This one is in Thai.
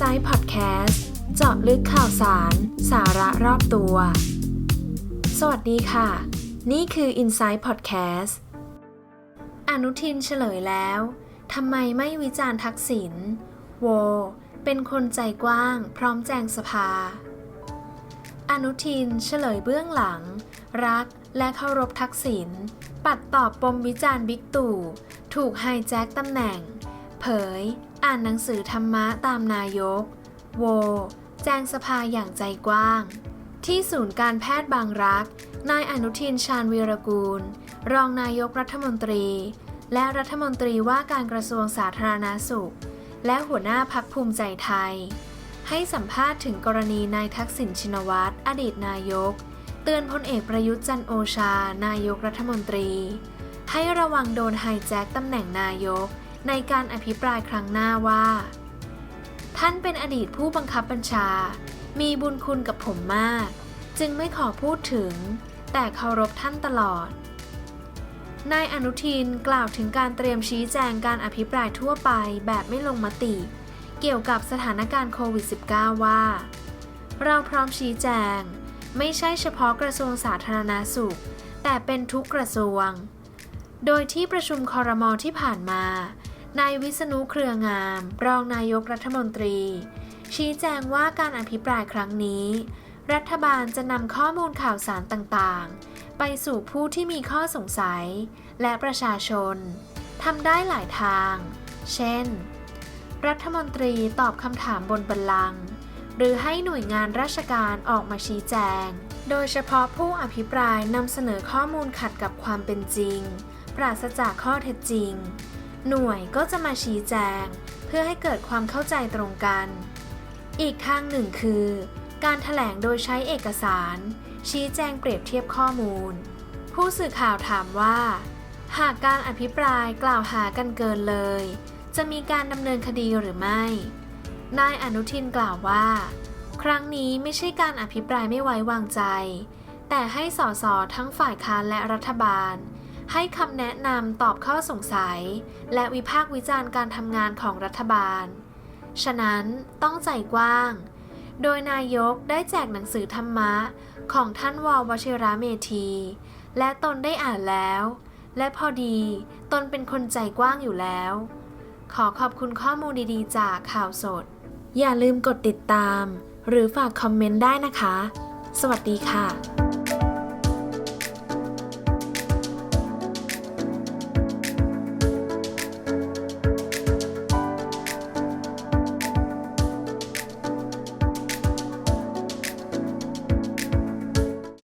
Insight Podcast เจาะลึกข่าวสาร สาระรอบตัว สวัสดีค่ะ นี่คือ Insight Podcast อนุทินเฉลยแล้วทำไมไม่วิจารณ์ทักษิณโว เป็นคนใจกว้าง พร้อมแจงสภา อนุทินเฉลยเบื้องหลัง รักและเคารพทักษิณปัดตอบปมวิจารณ์บิ๊กตู่ ถูกไฮแจ็คตำแหน่ง เผย อ่านหนังสือธรรมะตามนายก โว แจ้งสภาอย่างใจกว้าง ที่ศูนย์การแพทย์บางรัก นายอนุทินชาญวีรกูล รองนายกรัฐมนตรี และรัฐมนตรีว่าการกระทรวงสาธารณาสุข และหัวหน้าพักภูมิใจไทย ให้สัมภาษณ์ถึงกรณีนายทักษิณชินวัตรอดีตนายก เตือนพลเอกประยุทธ์จันโอชา นายกรัฐมนตรี ให้ระวังโดนไฮแจ็คตำแหน่งนายก ในการอภิปรายครั้งหน้าว่า ท่านเป็นอดีตผู้บังคับบัญชา มีบุญคุณกับผมมาก จึงไม่ขอพูดถึง แต่เคารพท่านตลอด นายอนุทินกล่าวถึงการเตรียมชี้แจงการอภิปรายทั่วไปแบบไม่ลงมติ เกี่ยวกับสถานการณ์โควิด -19 ว่า เราพร้อมชี้แจง ไม่ใช่เฉพาะกระทรวงสาธารณาสุข แต่เป็นทุกกระทรวงโดยที่ประชุมคอรมอที่ผ่านมา นายวิษณุเครืองาม รองนายกรัฐมนตรี ชี้แจงว่าการอภิปรายครั้งนี้ รัฐบาลจะนำข้อมูลข่าวสารต่างๆ ไปสู่ผู้ที่มีข้อสงสัย และประชาชนทำได้หลายทาง เช่น รัฐมนตรีตอบคำถามบนบัลลังก์หรือให้หน่วยงานราชการออกมาชี้แจง โดยเฉพาะผู้อภิปรายนำเสนอข้อมูลขัดกับความเป็นจริง ปราศจากข้อเท็จจริง หน่วยก็จะมาชี้แจง เพื่อให้เกิดความเข้าใจตรงกัน อีกทางหนึ่งคือ การถแถลงโดยใช้เอกสาร ชี้แจงเปรียบเทียบข้อมูล ผู้สื่อข่าวถามว่า หากการอภิปรายกล่าวหากันเกินเลย จะมีการดำเนินคดีหรือไม่ นายอนุทินกล่าวว่า ครั้งนี้ไม่ใช่การอภิปรายไม่ไว้วางใจ แต่ให้สสทั้งฝ่ายค้านและรัฐบาล ให้คำแนะนำตอบข้อสงสัย และวิพากษ์วิจารณ์การทำงานของรัฐบาล ฉะนั้นต้องใจกว้าง โดยนายกได้แจกหนังสือธรรมะของท่านววชิระเมธี และตนได้อ่านแล้ว และพอดีตนเป็นคนใจกว้างอยู่แล้ว ขอขอบคุณข้อมูลดีๆ จากข่าวสด อย่าลืมกดติดตาม หรือฝากคอมเมนต์ได้นะคะ สวัสดีค่ะ